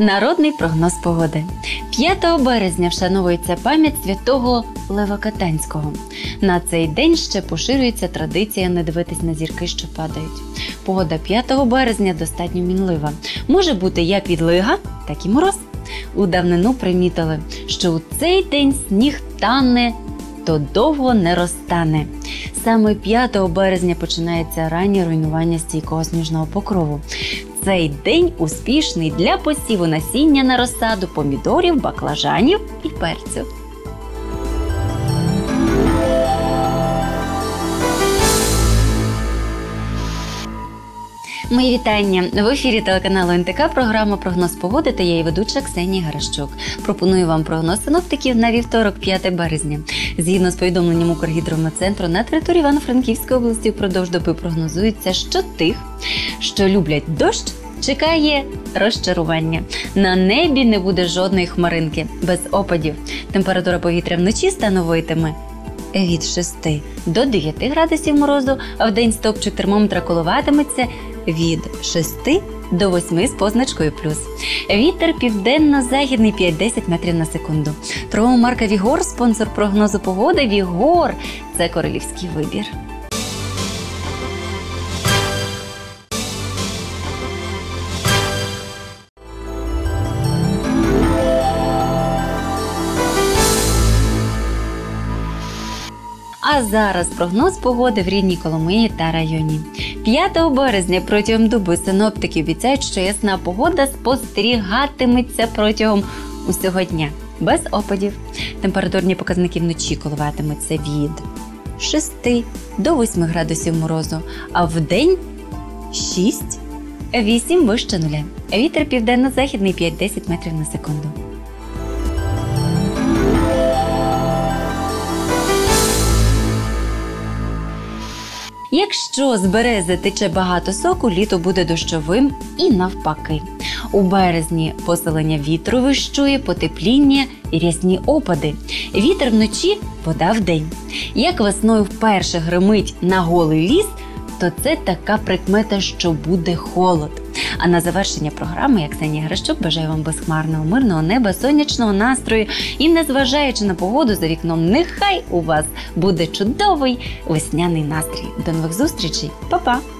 Народний прогноз погоди. 5 березня вшановується пам'ять святого Лева Катанського. На цей день ще поширюється традиція не дивитись на зірки, що падають. Погода 5 березня достатньо мінлива. Може бути як відлига, так і мороз. У давнину примітили, що у цей день сніг тане, то довго не розтане. Саме 5 березня починається раннє руйнування стійкого сніжного покрову. Цей день успішний для посіву насіння на розсаду помідорів, баклажанів і перцю. Мої вітання в ефірі телеканалу НТК. Програма прогноз погоди та я її ведуча Ксенія Гаращук. Пропоную вам прогноз синоптиків на вівторок, 5 березня. Згідно з повідомленням Укргідрометцентру, на території Івано-Франківської області впродовж доби прогнозується, що тих, що люблять дощ. Чекає розчарування. На небі не буде жодної хмаринки без опадів. Температура повітря вночі становитиме від 6 до 9 градусів морозу, а в день стопчик термометра коливатиметься від 6 до 8 з позначкою плюс. Вітер південно-західний 5-10 метрів на секунду. Торгова марка Вігор, спонсор прогнозу погоди. Вігор це королівський вибір. А зараз прогноз погоди в рідній Коломиї та районі. 5 березня протягом доби синоптики обіцяють, що ясна погода спостерігатиметься протягом усього дня без опадів. Температурні показники вночі коливатимуться від 6 до 8 градусів морозу, а в день 6 8 вище нуля. Вітер південно-західний 5-10 метрів на секунду. Якщо з берези тече багато соку, літо буде дощовим і навпаки. У березні поселення вітру вищує, потепління і рясні опади. Вітер вночі вода вдень. Як весною вперше гримить на голий ліс, то це така прикмета, що буде холод. А на завершення програми, як Ксенія Грищук, бажаю вам безхмарного, мирного неба, сонячного настрою і, незважаючи на погоду за вікном, нехай у вас буде чудовий весняний настрій. До нових зустрічей, Па-па!